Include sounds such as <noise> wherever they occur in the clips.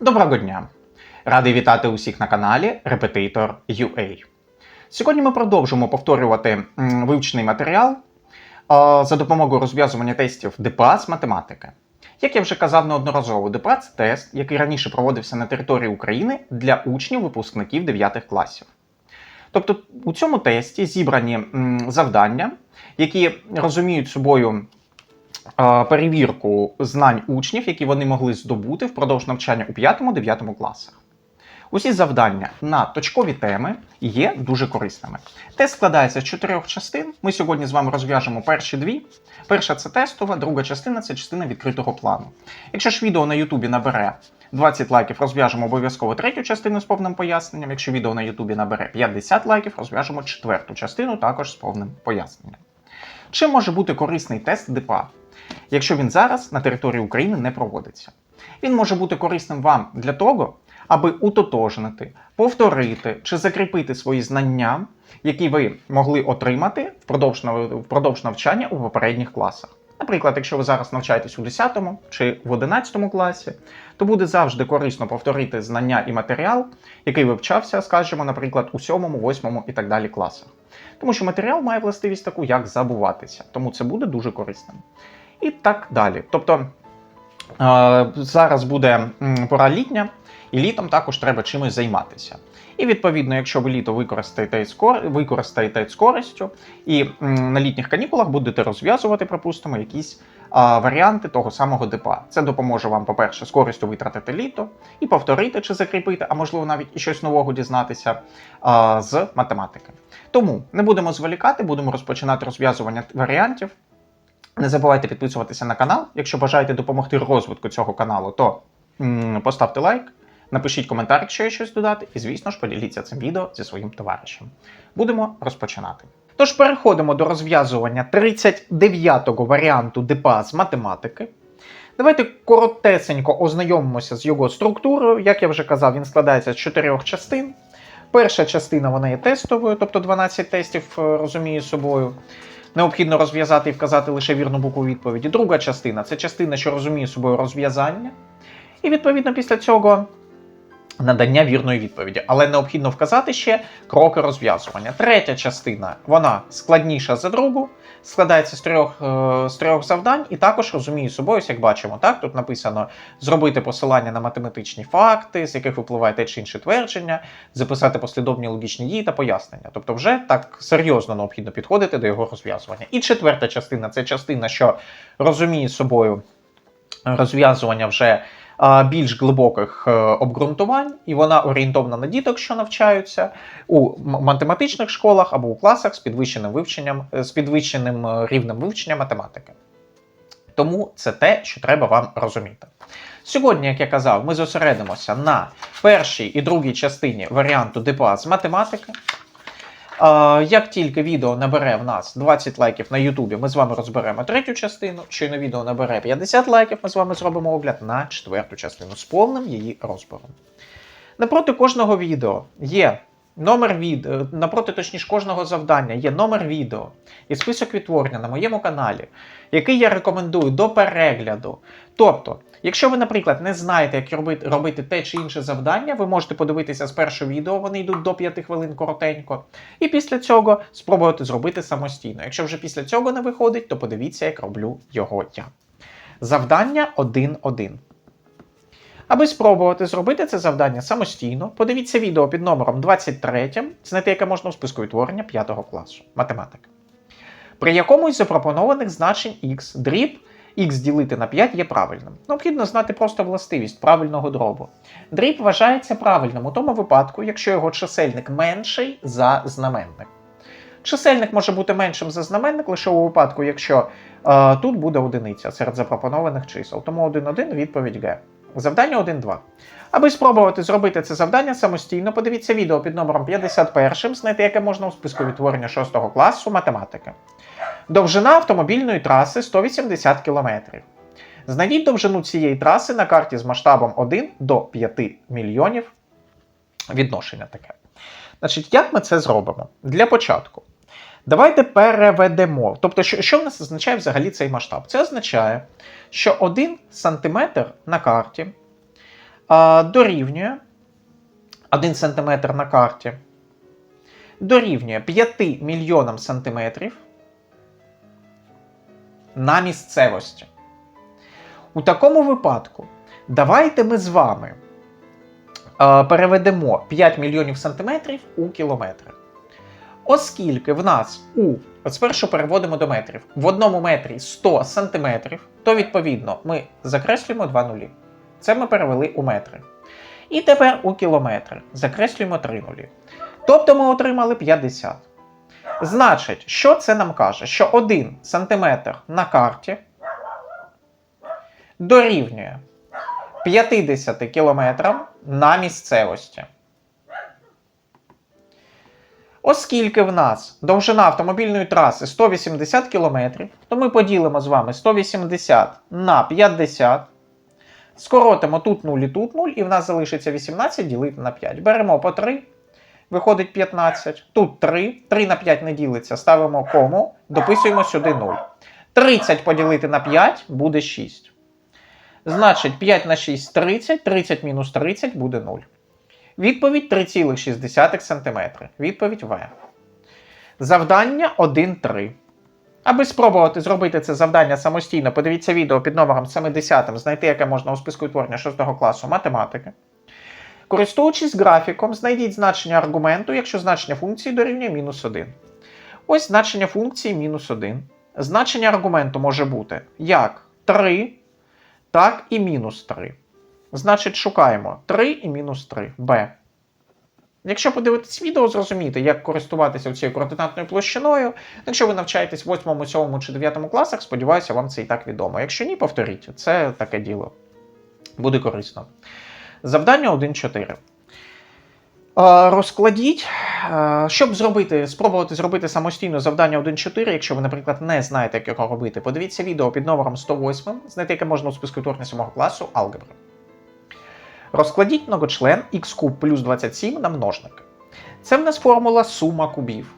Доброго дня! Радий вітати усіх на каналі Repetitor UA. Сьогодні ми продовжимо повторювати вивчений матеріал за допомогою розв'язування тестів ДПА з математики. Як я вже казав неодноразово, ДПА це тест, який раніше проводився на території України для учнів-випускників 9 класів. Тобто у цьому тесті зібрані завдання, які розуміють собою перевірку знань учнів, які вони могли здобути впродовж навчання у 5-9 класах. Усі завдання на точкові теми є дуже корисними. Тест складається з чотирьох частин. Ми сьогодні з вами розв'яжемо перші дві. Перша це тестова, друга частина це частина відкритого плану. Якщо ж відео на Ютубі набере 20 лайків, розв'яжемо обов'язково третю частину з повним поясненням. Якщо відео на Ютубі набере 50 лайків, розв'яжемо четверту частину також з повним поясненням. Чим може бути корисний тест ДПА, якщо він зараз на території України не проводиться? Він може бути корисним вам для того, аби утотожнити, повторити чи закріпити свої знання, які ви могли отримати впродовж, навчання у попередніх класах. Наприклад, якщо ви зараз навчаєтесь у 10 чи в 11 класі, то буде завжди корисно повторити знання і матеріал, який вивчався, скажімо, наприклад, у 7, 8 і так далі класах. Тому що матеріал має властивість таку, як забуватися. Тому це буде дуже корисним. І так далі. Тобто е, зараз буде пора літня, і літом також треба чимось займатися. І відповідно, якщо ви літо використаєте з користю, і на літніх канікулах будете розв'язувати, припустимо, якісь а, варіанти того самого ДПА. Це допоможе вам, по-перше, з користю витратити літо і повторити чи закріпити, а можливо навіть і щось нового дізнатися а, з математики. Тому не будемо зволікати, будемо розпочинати розв'язування варіантів. Не забувайте підписуватися на канал. Якщо бажаєте допомогти розвитку цього каналу, то поставте лайк, напишіть коментар, якщо є щось додати, і, звісно ж, поділіться цим відео зі своїм товаришем. Будемо розпочинати. Тож переходимо до розв'язування 39-го варіанту ДПА з математики. Давайте коротесенько ознайомимося з його структурою. Як я вже казав, він складається з чотирьох частин. Перша частина вона є тестовою, тобто 12 тестів е, розуміє собою. Необхідно розв'язати і вказати лише вірну букву відповіді. Друга частина це частина, що розуміє собою розв'язання. І відповідно після цього надання вірної відповіді. Але необхідно вказати ще кроки розв'язування. Третя частина вона складніша за другу, складається з трьох, е, з трьох завдань, і також розуміє собою, як бачимо, так тут написано зробити посилання на математичні факти, з яких випливає те чи інше твердження, записати послідовні логічні дії та пояснення. Тобто, вже так серйозно необхідно підходити до його розв'язування. І четверта частина це частина, що розуміє собою розв'язування вже більш глибоких е, обґрунтувань, і вона орієнтована на діток, що навчаються у математичних школах або у класах з підвищеним вивченням, е, з підвищеним е, рівнем вивчення математики. Тому це те, що треба вам розуміти. Сьогодні, як я казав, ми зосередимося на першій і другій частині варіанту ДПА з математики. Як тільки відео набере в нас 20 лайків на Ютубі, ми з вами розберемо третю частину. Щойно відео набере 50 лайків, ми з вами зробимо огляд на четверту частину з повним її розбором. Напроти кожного відео є номер відео, напроти точніше кожного завдання є номер відео і список відтворення на моєму каналі, який я рекомендую до перегляду. Тобто, якщо ви, наприклад, не знаєте, як робити, робити те чи інше завдання, ви можете подивитися з першого відео, вони йдуть до 5 хвилин коротенько, і після цього спробувати зробити самостійно. Якщо вже після цього не виходить, то подивіться, як роблю його я. Завдання 1.1. Аби спробувати зробити це завдання самостійно, подивіться відео під номером 23, знайти яке можна у списку відтворення 5 класу математика. При якомусь запропонованих значень x дріб x ділити на 5 є правильним. Необхідно знати просто властивість правильного дробу. Дріб вважається правильним у тому випадку, якщо його чисельник менший за знаменник. Чисельник може бути меншим за знаменник лише у випадку, якщо е, тут буде одиниця серед запропонованих чисел. Тому 1,1 відповідь Г. Завдання 1.2. Аби спробувати зробити це завдання самостійно, подивіться відео під номером 51, знайти яке можна у списку відтворення 6 класу математики. Довжина автомобільної траси 180 км. Знайдіть довжину цієї траси на карті з масштабом 1 до 5 мільйонів. Відношення таке. Значить, як ми це зробимо? Для початку. Давайте переведемо. Тобто, що, що в нас означає взагалі цей масштаб? Це означає, що 1 см на карті дорівнює 1 см на карті. Дорівнює 5 мільйонам сантиметрів на місцевості. У такому випадку давайте ми з вами переведемо 5 мільйонів сантиметрів у кілометри. Оскільки в нас у от спершу переводимо до метрів. В одному метрі 100 сантиметрів, то відповідно ми закреслюємо 2 нулі. Це ми перевели у метри. І тепер у кілометри закреслюємо 3 нулі. Тобто ми отримали 50. Значить, що це нам каже? Що 1 сантиметр на карті дорівнює 50 кілометрам на місцевості. Оскільки в нас довжина автомобільної траси 180 км, то ми поділимо з вами 180 на 50. Скоротимо тут 0 і тут 0, і в нас залишиться 18 ділити на 5. Беремо по 3, виходить 15. Тут 3, 3 на 5 не ділиться, ставимо кому, дописуємо сюди 0. 30 поділити на 5 буде 6. Значить, 5 на 6 30, 30 мінус 30 буде 0. Відповідь 3,6 см. Відповідь В. Завдання 1.3. Аби спробувати зробити це завдання самостійно, подивіться відео під номером 70, знайти яке можна у списку утворення 6 класу математики. Користуючись графіком, знайдіть значення аргументу, якщо значення функції дорівнює мінус 1. Ось значення функції мінус 1. Значення аргументу може бути як 3, так і мінус 3. Значить, шукаємо 3 і мінус 3 b. Якщо подивитись відео, зрозумієте, як користуватися цією координатною площиною. Якщо ви навчаєтесь в 8, 7 чи 9 класах, сподіваюся, вам це і так відомо. Якщо ні, повторіть, це таке діло. Буде корисно. Завдання 1.4. Е, Розкладіть, щоб зробити, спробувати зробити самостійно завдання 1.4, якщо ви, наприклад, не знаєте, як його робити, подивіться відео під номером 108, знайти яке можна у списку утворення 7 класу алгебри. Розкладіть многочлен х куб плюс 27 на множники. Це в нас формула сума кубів.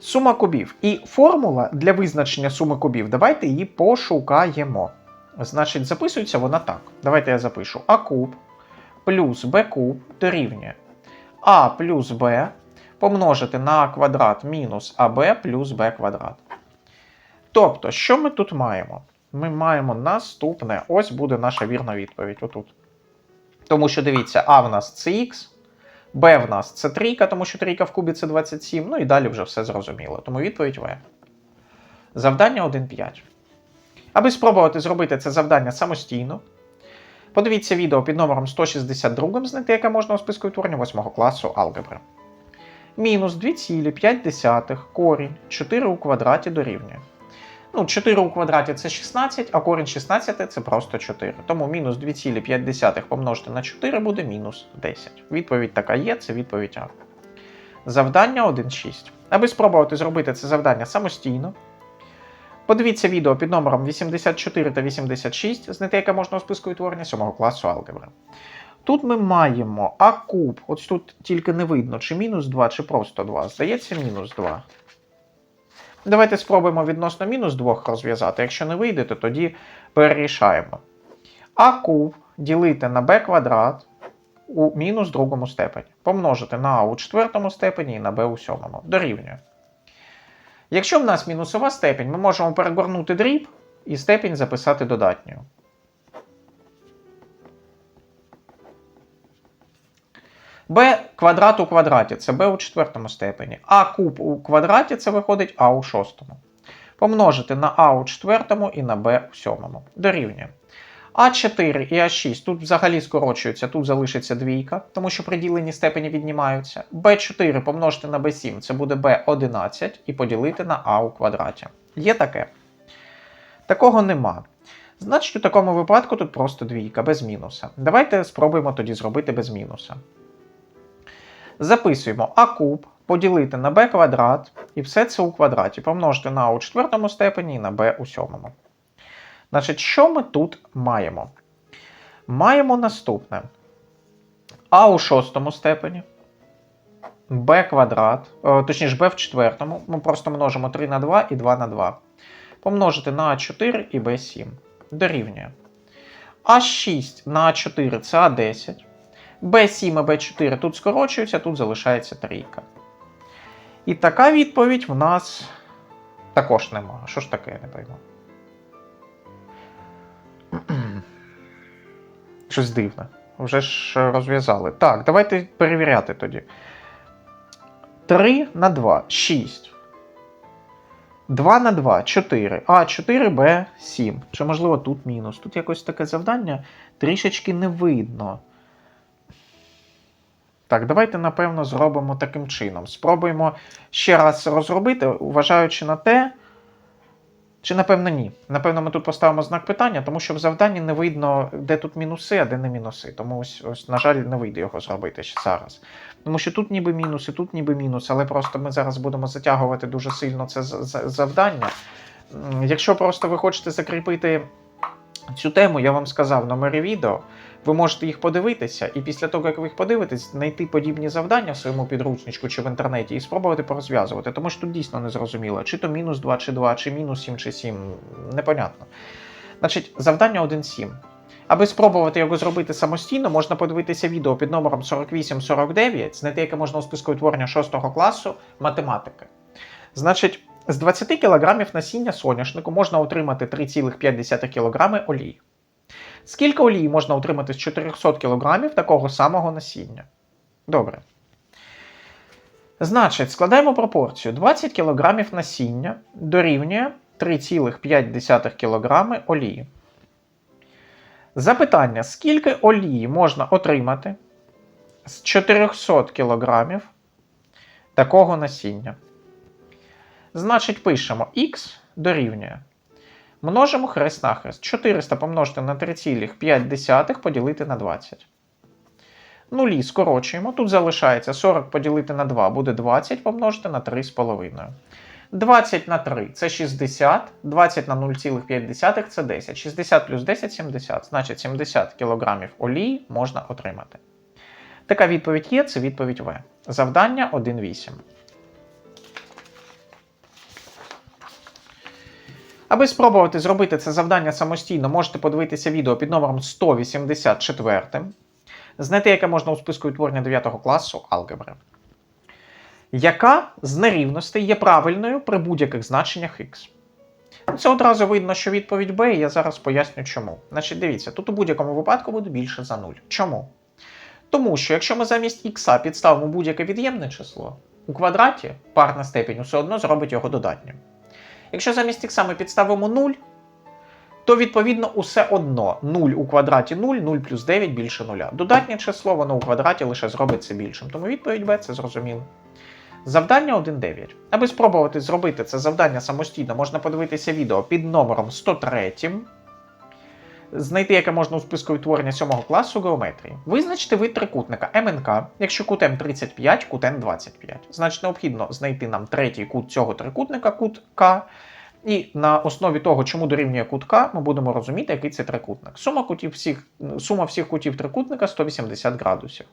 Сума кубів. І формула для визначення суми кубів, давайте її пошукаємо. Значить, записується вона так. Давайте я запишу а куб плюс b куб дорівнює а плюс b помножити на а квадрат мінус аб плюс b квадрат. Тобто, що ми тут маємо? Ми маємо наступне. Ось буде наша вірна відповідь. Отут. Тому що дивіться, а в нас це х, b в нас це трійка, тому що трійка в кубі це 27. Ну і далі вже все зрозуміло. Тому відповідь В. Завдання 1.5. Аби спробувати зробити це завдання самостійно, подивіться відео під номером 162, знайти яке можна у списку утворення 8 класу алгебри. Мінус 2,5 корінь 4 у квадраті дорівнює. Ну, 4 у квадраті це 16, а корінь 16 це просто 4. Тому мінус 2,5 помножити на 4 буде мінус 10. Відповідь така є, це відповідь А. Завдання 1.6. Аби спробувати зробити це завдання самостійно, подивіться відео під номером 84 та 86, знайти яке можна у списку відтворення 7 класу алгебри. Тут ми маємо А куб, ось тут тільки не видно, чи мінус 2, чи просто 2. Здається, мінус 2. Давайте спробуємо відносно мінус 2 розв'язати. Якщо не вийде, то тоді перерішаємо. А куб ділити на b квадрат у мінус другому степені. Помножити на а у четвертому степені і на b у сьомому. Дорівнює. Якщо в нас мінусова степень, ми можемо перегорнути дріб і степень записати додатньою. B квадрат у квадраті це b у четвертому степені. А куб у квадраті це виходить а у шостому. Помножити на а у четвертому і на b у сьомому. Дорівнює. А4 і А6 тут взагалі скорочуються, тут залишиться двійка, тому що приділені степені віднімаються. Б4 помножити на Б7 це буде Б11 і поділити на А у квадраті. Є таке? Такого нема. Значить, у такому випадку тут просто двійка, без мінуса. Давайте спробуємо тоді зробити без мінуса. Записуємо а куб поділити на b квадрат, і все це у квадраті. Помножити на а у четвертому степені і на b у сьомому. Значить, що ми тут маємо? Маємо наступне. А у шостому степені, b квадрат, точніше b в четвертому. Ми просто множимо 3 на 2 і 2 на 2. Помножити на А4 і b7. Дорівнює. А6 на А4 це А10. Б7 і Б4 тут скорочуються, тут залишається трійка. І така відповідь в нас також немає. Що ж таке, я не пойму. <clears throat> Щось дивне. Вже ж розв'язали. Так, давайте перевіряти тоді. 3 на 2 6. 2 на 2 4. А, 4 Б 7. Чи можливо тут мінус? Тут якось таке завдання трішечки не видно. Так, давайте, напевно, зробимо таким чином. Спробуємо ще раз розробити, вважаючи на те. Чи, напевно, ні. Напевно, ми тут поставимо знак питання, тому що в завданні не видно, де тут мінуси, а де не мінуси. Тому ось, ось, на жаль, не вийде його зробити ще зараз. Тому що тут ніби мінус, і тут ніби мінус, але просто ми зараз будемо затягувати дуже сильно це завдання. Якщо просто ви хочете закріпити цю тему, я вам сказав номері відео. Ви можете їх подивитися, і після того, як ви їх подивитесь, знайти подібні завдання в своєму підручничку чи в інтернеті і спробувати порозв'язувати. Тому що тут дійсно не зрозуміло, чи то мінус 2, чи 2, чи мінус 7, чи 7. Непонятно. Значить, завдання 1.7. Аби спробувати його зробити самостійно, можна подивитися відео під номером 4849, знайти яке можна у списку утворення 6 класу математики. Значить, з 20 кг насіння соняшнику можна отримати 3,5 кг олії. Скільки олії можна отримати з 400 кг такого самого насіння? Добре. Значить, складаємо пропорцію. 20 кг насіння дорівнює 3,5 кг олії. Запитання: скільки олії можна отримати з 400 кг такого насіння? Значить, пишемо х дорівнює. Множимо хрест на хрест. 400 помножити на 3,5 поділити на 20. Нулі скорочуємо. Тут залишається 40 поділити на 2 буде 20 помножити на 3,5. 20 на 3 це 60, 20 на 0,5 це 10. 60 плюс 10 70. Значить 70 кг олії можна отримати. Така відповідь є, це відповідь В. Завдання 1.8. Аби спробувати зробити це завдання самостійно, можете подивитися відео під номером 184, знайти, яке можна у списку відтворення 9 класу алгебри. Яка з нерівностей є правильною при будь-яких значеннях х? Це одразу видно, що відповідь Б, і я зараз поясню чому. Значить, дивіться, тут у будь-якому випадку буде більше за 0. Чому? Тому що якщо ми замість х підставимо будь-яке від'ємне число, у квадраті парна степінь все одно зробить його додатнім. Якщо замість тих ми підставимо 0, то відповідно усе одно 0 у квадраті 0, 0 плюс 9 більше 0. Додатнє число, воно у квадраті лише зробиться більшим. Тому відповідь Б це зрозуміло. Завдання 1.9. Аби спробувати зробити це завдання самостійно, можна подивитися відео під номером 103, знайти, яке можна у списку відтворення 7 класу геометрії. Визначити вид трикутника МНК, якщо кут М35, кут Н25. Значить, необхідно знайти нам третій кут цього трикутника, кут К. І на основі того, чому дорівнює кут К, ми будемо розуміти, який це трикутник. Сума, кутів всіх, сума всіх кутів трикутника 180 градусів.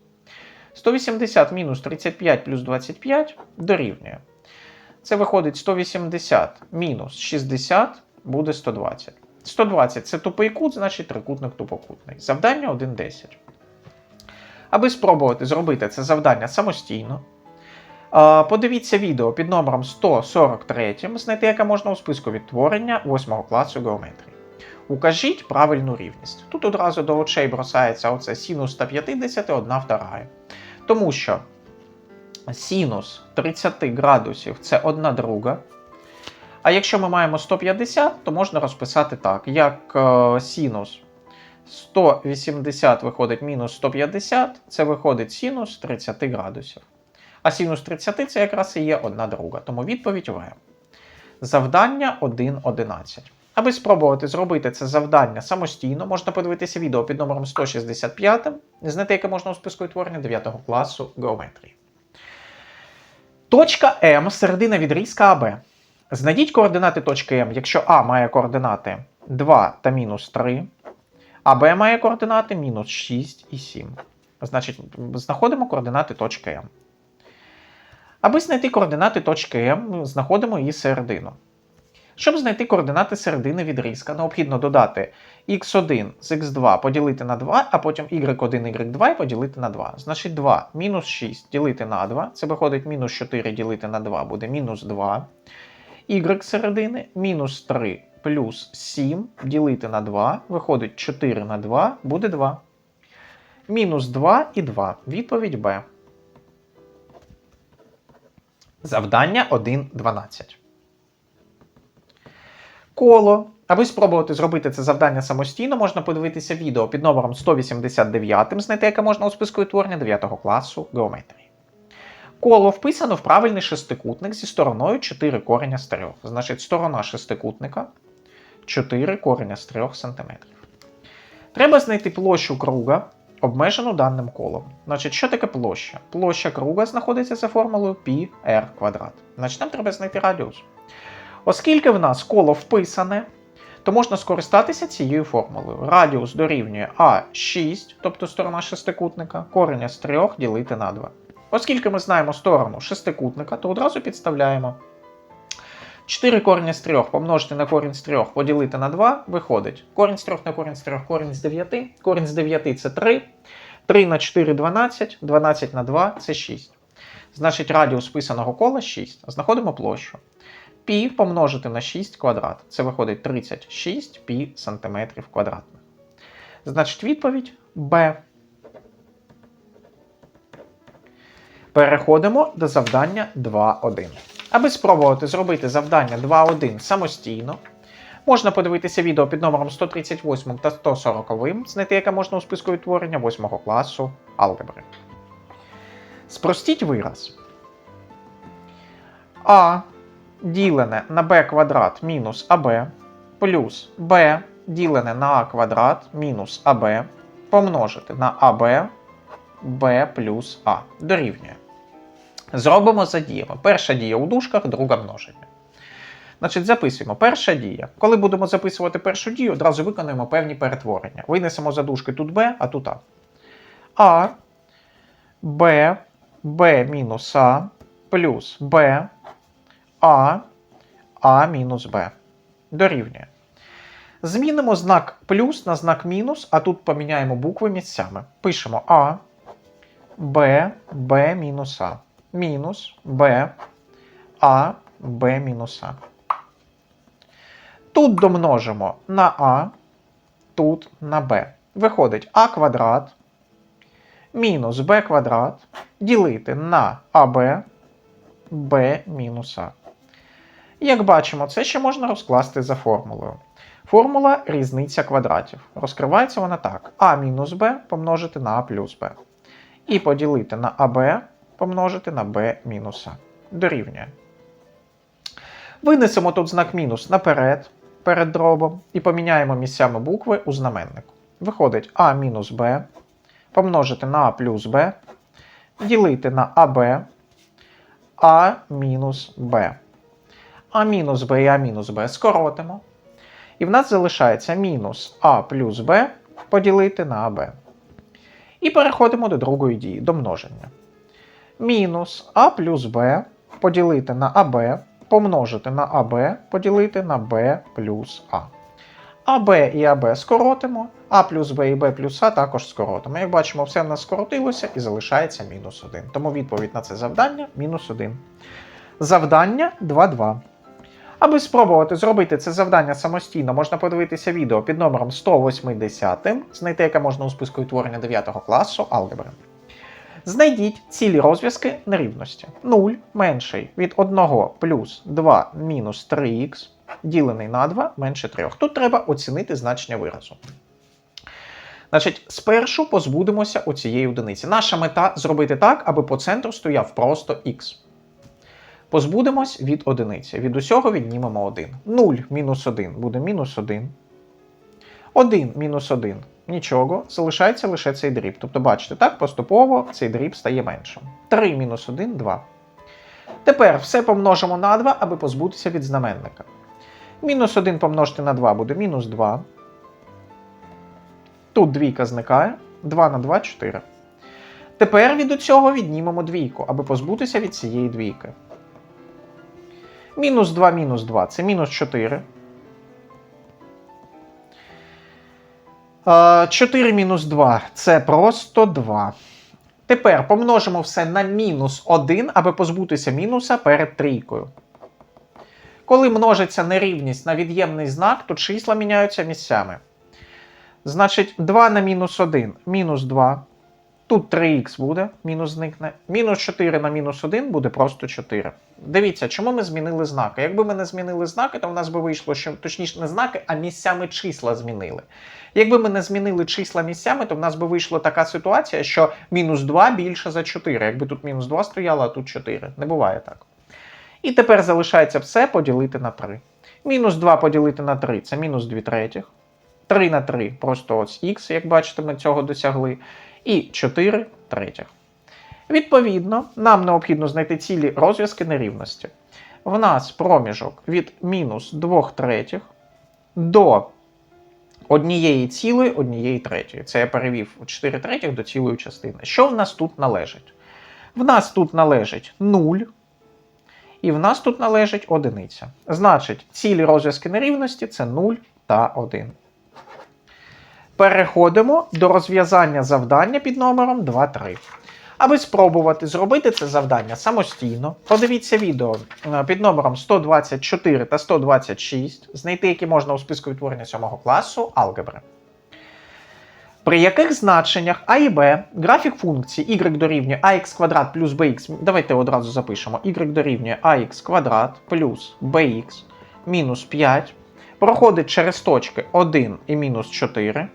180 мінус 35 плюс 25 дорівнює. Це виходить 180 мінус 60 буде 120. 120 це тупий кут, значить трикутник тупокутний. Завдання 1.10. Аби спробувати зробити це завдання самостійно, подивіться відео під номером 143, знайти, яке можна у списку відтворення 8 класу геометрії. Укажіть правильну рівність. Тут одразу до очей бросається оце синус 150, 1 вторая. Тому що синус 30 градусів це 1 друга. А якщо ми маємо 150, то можна розписати так, як е, синус 180 виходить мінус 150, це виходить синус 30 градусів. А синус 30 це якраз і є 1 друга. Тому відповідь В. Завдання 1.11. Аби спробувати зробити це завдання самостійно, можна подивитися відео під номером 165, знайти, яке можна у списку відтворення 9 класу геометрії. Точка М середина відрізка АБ. Знайдіть координати точки М, якщо А має координати 2 та мінус 3, а Б має координати мінус 6 і 7. Значить, знаходимо координати точки М. Аби знайти координати точки М, знаходимо її середину. Щоб знайти координати середини відрізка, необхідно додати x1 з x2 поділити на 2, а потім y1, y2 і поділити на 2. Значить 2 мінус 6 ділити на 2, це виходить мінус 4 ділити на 2 буде мінус 2. Y середини мінус 3 плюс 7 ділити на 2, виходить 4 на 2 буде 2. Мінус 2 і 2. Відповідь Б. Завдання 1.12. Коло. Аби спробувати зробити це завдання самостійно, можна подивитися відео під номером 189, знайти яке можна у списку утворення 9 класу геометрії. Коло вписано в правильний шестикутник зі стороною 4 кореня з 3. Значить, сторона шестикутника 4 кореня з 3 см. Треба знайти площу круга, обмежену даним колом. Значить, що таке площа? Площа круга знаходиться за формулою πr квадрат. Значить, нам треба знайти радіус. Оскільки в нас коло вписане, то можна скористатися цією формулою. Радіус дорівнює А6, тобто сторона шестикутника, кореня з 3 ділити на 2. Оскільки ми знаємо сторону шестикутника, то одразу підставляємо 4 корення з 3 помножити на корінь з 3 поділити на 2 виходить. Корінь з 3 на корінь з 3, корінь з 9. Корінь з 9 це 3. 3 на 4 12, 12 на 2 це 6. Значить, радіус писаного кола 6. Знаходимо площу. Пі помножити на 6 квадрат. Це виходить 36 пі сантиметрів квадратних. Значить, відповідь Б. Переходимо до завдання 2.1. Аби спробувати зробити завдання 2.1 самостійно, можна подивитися відео під номером 138 та 140, знайти яке можна у списку відтворення 8 класу алгебри. Спростіть вираз. А ділене на b квадрат мінус АБ плюс b ділене на а квадрат мінус АБ помножити на АБ b плюс А дорівнює. Зробимо за діями. Перша дія у дужках, друга множення. Значить, записуємо. Перша дія. Коли будемо записувати першу дію, одразу виконуємо певні перетворення. Винесемо за дужки тут b, а тут А. А, b, b мінус А плюс b, А, А мінус Б. Дорівнює. Змінимо знак плюс на знак мінус, а тут поміняємо букви місцями. Пишемо А, Б, Б мінус А. Мінус Б, А, Б мінус А. Тут домножимо на А, тут на Б. Виходить А квадрат мінус Б квадрат ділити на АБ, Б мінус А. Як бачимо, це ще можна розкласти за формулою. Формула різниця квадратів. Розкривається вона так: а мінус b помножити на а плюс b. І поділити на АБ помножити на b мінус а. Дорівнює. Винесемо тут знак мінус наперед, перед дробом, і поміняємо місцями букви у знаменнику. Виходить а мінус b помножити на а плюс b, ділити на АБ, а мінус b. А мінус b і а мінус b скоротимо. І в нас залишається мінус а плюс b поділити на АБ. І переходимо до другої дії, до множення. Мінус а плюс b поділити на АБ, помножити на АБ, поділити на b плюс А. АБ і АБ скоротимо, А плюс Б і Б плюс А також скоротимо. Як бачимо, все в нас скоротилося і залишається мінус 1. Тому відповідь на це завдання мінус 1. Завдання 2.2. Аби спробувати зробити це завдання самостійно, можна подивитися відео під номером 180, знайти яке можна у списку відтворення 9 класу алгебри. Знайдіть цілі розв'язки нерівності. 0 менший від 1 плюс 2 мінус 3х, ділений на 2 менше 3. Тут треба оцінити значення виразу. Значить, спершу позбудемося оцієї одиниці. Наша мета зробити так, аби по центру стояв просто х. Позбудемось від одиниці. Від усього віднімемо 1. 0 мінус 1 буде мінус 1. 1 мінус 1 нічого. Залишається лише цей дріб. Тобто, бачите, так, поступово цей дріб стає меншим. 3 мінус 1 2. Тепер все помножимо на 2, аби позбутися від знаменника. Мінус 1 помножити на 2 буде мінус 2. Тут двійка зникає. 2 на 2 4. Тепер від цього віднімемо двійку, аби позбутися від цієї двійки. Мінус 2 мінус 2 це мінус 4. 4 мінус 2 це просто 2. Тепер помножимо все на мінус 1, аби позбутися мінуса перед трійкою. Коли множиться нерівність на від'ємний знак, то числа міняються місцями. Значить, 2 на мінус 1 мінус 2. Тут 3х буде, мінус зникне. Мінус 4 на мінус 1 буде просто 4. Дивіться, чому ми змінили знаки. Якби ми не змінили знаки, то в нас би вийшло, що точніше не знаки, а місцями числа змінили. Якби ми не змінили числа місцями, то в нас би вийшла така ситуація, що мінус 2 більше за 4. Якби тут мінус 2 стояло, а тут 4. Не буває так. І тепер залишається все поділити на 3. Мінус 2 поділити на 3 це мінус 2 третіх. 3 на 3 просто ось х, як бачите, ми цього досягли. І 4 третіх. Відповідно, нам необхідно знайти цілі розв'язки нерівності. В нас проміжок від мінус 2 третіх до однієї цілої, однієї третьої. Це я перевів 4 третіх до цілої частини. Що в нас тут належить? В нас тут належить 0, і в нас тут належить одиниця. Значить, цілі розв'язки нерівності це 0 та 1. Переходимо до розв'язання завдання під номером 2.3. Аби спробувати зробити це завдання самостійно, подивіться відео е, під номером 124 та 126, знайти які можна у списку відтворення 7 класу алгебри. При яких значеннях а і b графік функції y дорівнює ax квадрат плюс bx, давайте одразу запишемо, y дорівнює ax квадрат плюс bx мінус 5, проходить через точки 1 і мінус 4,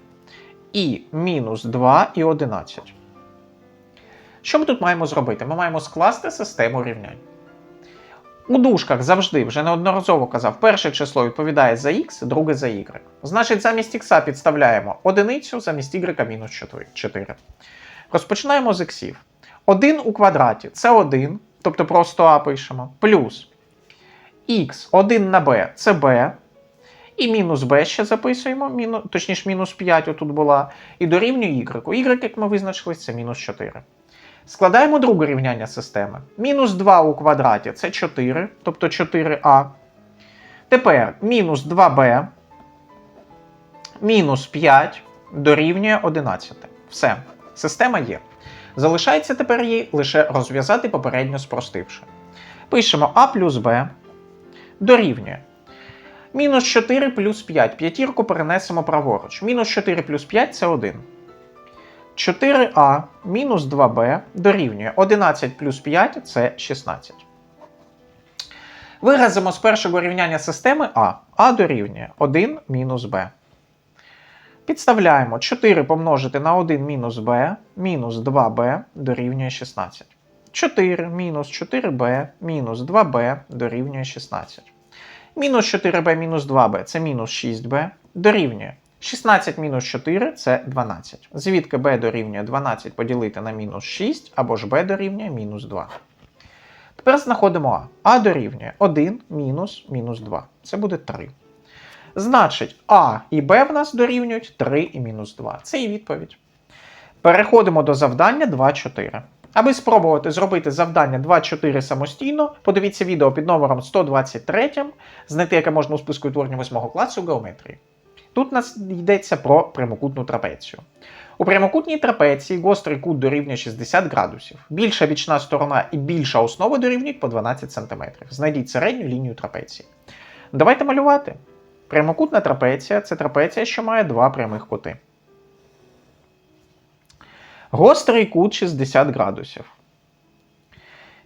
і мінус 2 і 11. Що ми тут маємо зробити? Ми маємо скласти систему рівнянь. У дужках завжди, вже неодноразово казав, перше число відповідає за х, друге за y. Значить, замість х підставляємо одиницю, замість y мінус 4. Розпочинаємо з х. 1 у квадраті це 1, тобто просто а пишемо, плюс х 1 на b це b, і мінус b ще записуємо, міну, точніше, мінус 5 отут була, і дорівнює y. y, як ми визначили, це мінус 4. Складаємо друге рівняння системи. Мінус 2 у квадраті це 4, тобто 4а. Тепер мінус 2b мінус 5 дорівнює 11. Все, система є. Залишається тепер її лише розв'язати попередньо спростивши. Пишемо а плюс b дорівнює. Мінус 4 плюс 5. П'ятірку перенесемо праворуч. Мінус 4 плюс 5 це 1. 4а мінус 2b дорівнює 11 плюс 5 це 16. Виразимо з першого рівняння системи А. А дорівнює 1 мінус b. Підставляємо 4 помножити на 1 мінус b мінус 2b дорівнює 16. 4 мінус 4b мінус 2b дорівнює 16. Мінус 4b мінус 2b це мінус 6b дорівнює 16 мінус 4 це 12. Звідки b дорівнює 12 поділити на мінус 6 або ж b дорівнює мінус 2. Тепер знаходимо А. А дорівнює 1 мінус мінус 2. Це буде 3. Значить, А і Б в нас дорівнюють 3 і мінус 2. Це і відповідь. Переходимо до завдання 2.4. Аби спробувати зробити завдання 2.4 самостійно, подивіться відео під номером 123, знайти яке можна у списку відтворення 8 класу геометрії. Тут нас йдеться про прямокутну трапецію. У прямокутній трапеції гострий кут дорівнює 60 градусів. Більша бічна сторона і більша основа дорівнюють по 12 см. Знайдіть середню лінію трапеції. Давайте малювати. Прямокутна трапеція це трапеція, що має два прямих кути. Гострий кут 60 градусів.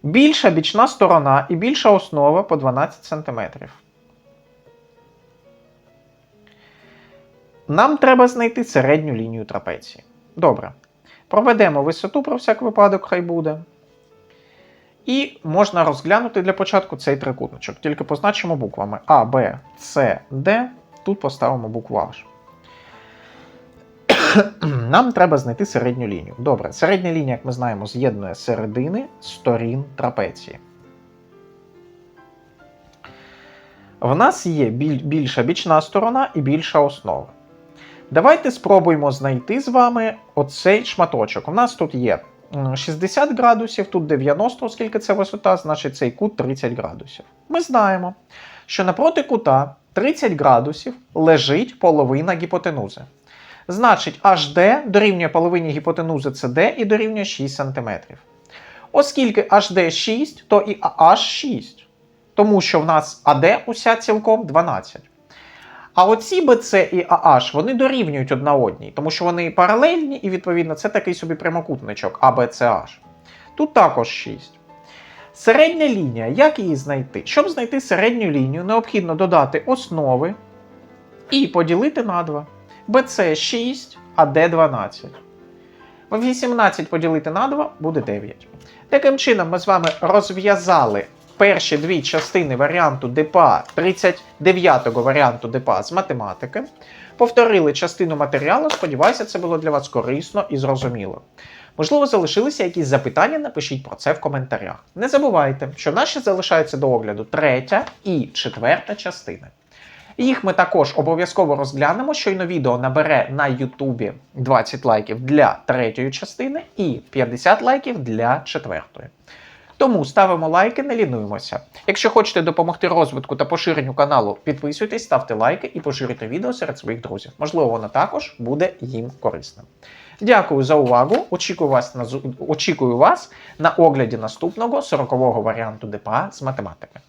Більша бічна сторона і більша основа по 12 см. Нам треба знайти середню лінію трапеції. Добре. Проведемо висоту про всяк випадок, хай буде. І можна розглянути для початку цей трикутничок. Тільки позначимо буквами А, Б, С, Д. Тут поставимо букву H. <clears throat> Нам треба знайти середню лінію. Добре, середня лінія, як ми знаємо, з'єднує середини сторін трапеції. В нас є більша бічна сторона і більша основа. Давайте спробуємо знайти з вами оцей шматочок. У нас тут є 60 градусів, тут 90, оскільки це висота, значить цей кут 30 градусів. Ми знаємо, що напроти кута 30 градусів лежить половина гіпотенузи. Значить, HD дорівнює половині гіпотенузи CD і дорівнює 6 см. Оскільки HD 6, то і AH 6. Тому що в нас AD уся цілком 12. А оці BC і AH вони дорівнюють одна одній, тому що вони паралельні, і відповідно це такий собі прямокутничок ABCH. Тут також 6. Середня лінія. Як її знайти? Щоб знайти середню лінію, необхідно додати основи і поділити на 2. BC 6, а D 12. 18 поділити на 2 буде 9. Таким чином, ми з вами розв'язали перші дві частини варіанту ДПА 39-го варіанту ДПА з математики. Повторили частину матеріалу. Сподіваюся, це було для вас корисно і зрозуміло. Можливо, залишилися якісь запитання, напишіть про це в коментарях. Не забувайте, що ще залишається до огляду третя і четверта частини. Їх ми також обов'язково розглянемо, щойно відео набере на Ютубі 20 лайків для третьої частини і 50 лайків для четвертої. Тому ставимо лайки, не лінуємося. Якщо хочете допомогти розвитку та поширенню каналу, підписуйтесь, ставте лайки і поширюйте відео серед своїх друзів. Можливо, воно також буде їм корисним. Дякую за увагу. Очікую вас на очікую вас на огляді наступного 40-го варіанту ДПА з математики.